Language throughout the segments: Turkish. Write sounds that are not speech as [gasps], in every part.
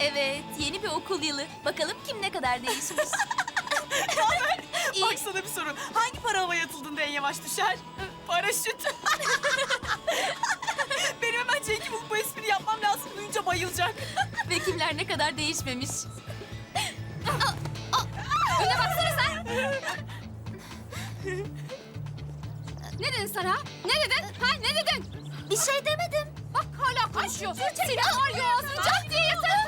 Evet, yeni bir okul yılı. Bakalım kim ne kadar değişmiş. [laughs] İyi. Bak sana bir soru. Hangi para havaya atıldığında en yavaş düşer? Paraşüt. [laughs] Benim hemen Cenk'i bulup bu espri yapmam lazım. Duyunca bayılacak. Ve kimler ne kadar değişmemiş. Önüne baksana sen. Ne dedin sen ha? Ne dedin? Ha ne dedin? Bir şey demedim. Bak hala konuşuyor. Seni var ya ağzını cak diye yeter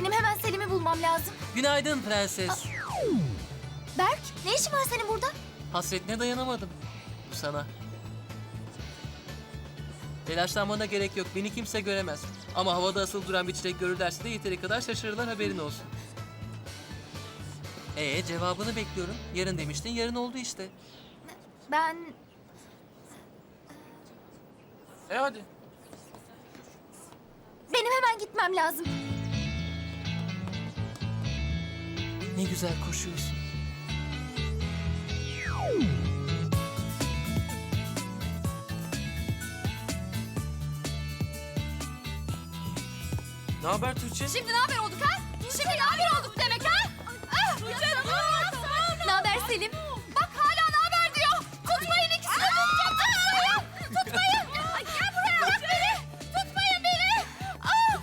Benim hemen Selim'i bulmam lazım. Günaydın prenses. Berk, ne işin var senin burada? Hasretine dayanamadım. Bu sana. Telaşlanmana gerek yok. Beni kimse göremez. Ama havada asıl duran bir çiçek görürlerse de yeteri kadar şaşırırlar haberin olsun. Ee cevabını bekliyorum. Yarın demiştin yarın oldu işte. Ben... E hadi. Benim hemen gitmem lazım. Ne güzel koşuyorsun. Ne haber Tuğçe? Şimdi ne haber olduk ha? Şimdi ne haber olduk demek ha? Ah, Ne haber Selim? Bak hala ne haber diyor. Tutmayın ikisini de tutacağım. Tutmayın. Tutmayın. Ay, gel buraya. Bırak beni. Tutmayın beni. Ah,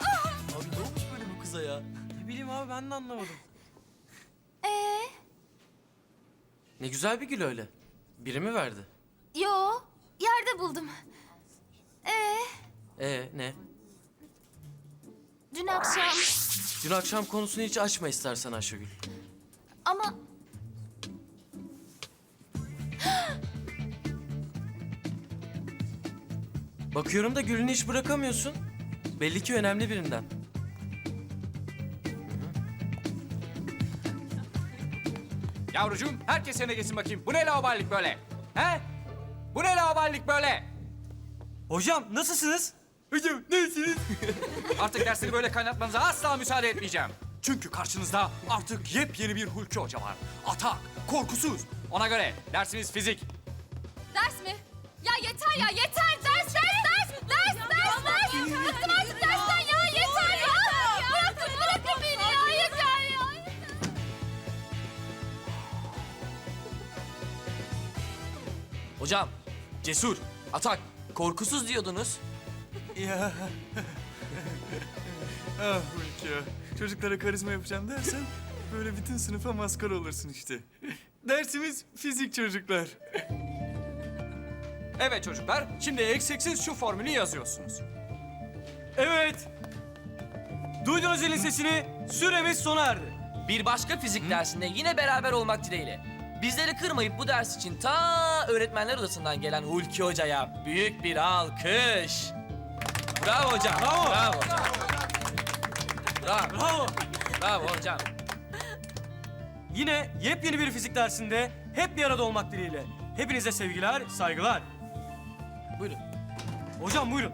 ah. Abi ne olmuş böyle bu kıza ya? Ne bileyim abi ben de anlamadım. Ee, Ne güzel bir gül öyle. Biri mi verdi? yo, yerde buldum. Ee, Ee ne? dün akşam Dün akşam konusunu hiç açma istersen Ayşegül. ama [gasps] Bakıyorum da gülünü hiç bırakamıyorsun. Belli ki önemli birinden. Yavrucuğum herkes yerine geçsin bakayım. Bu ne laubalilik böyle? He? Bu ne laubalilik böyle? Hocam nasılsınız? Hocam nasılsınız? [laughs] Artık dersleri böyle kaynatmanıza asla müsaade etmeyeceğim. Çünkü karşınızda artık yepyeni bir Hulki Hoca var. Atak, korkusuz. Ona göre dersimiz fizik. ders mi? Ya yeter ya yeter ders ders ders ders ders ders. Hocam, cesur, atak, korkusuz diyordunuz. ya. ah Hulki ya. Çocuklara karizma yapacağım dersen böyle bütün sınıfa maskara olursun işte. Dersimiz fizik çocuklar. Evet çocuklar, şimdi eksiksiz şu formülü yazıyorsunuz. Evet. Duydunuz zilin sesini. Süremiz sona erdi. Bir başka fizik dersinde yine beraber olmak dileğiyle. Bizleri kırmayıp bu ders için ta öğretmenler odasından gelen Hulki Hoca'ya büyük bir alkış. Bravo hocam. Bravo. Bravo. Bravo. Bravo. Bravo hocam. Yine yepyeni bir fizik dersinde hep bir arada olmak dileğiyle. Hepinize sevgiler, saygılar. Buyurun. Hocam buyurun.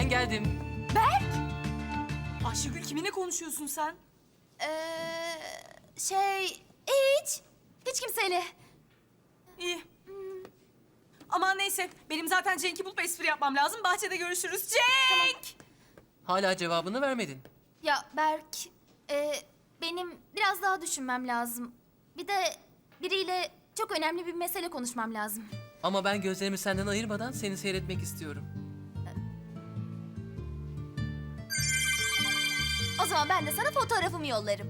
Ben geldim. Ayşegül kiminle konuşuyorsun sen? Ee, şey hiç hiç kimseyle. İyi. Aman neyse. Benim zaten Cenk'i bulup espri yapmam lazım. Bahçede görüşürüz. Cenk! Hala cevabını vermedin. Ya Berk, e, benim biraz daha düşünmem lazım. Bir de biriyle çok önemli bir mesele konuşmam lazım. Ama ben gözlerimi senden ayırmadan seni seyretmek istiyorum. O zaman ben de sana fotoğrafımı yollarım.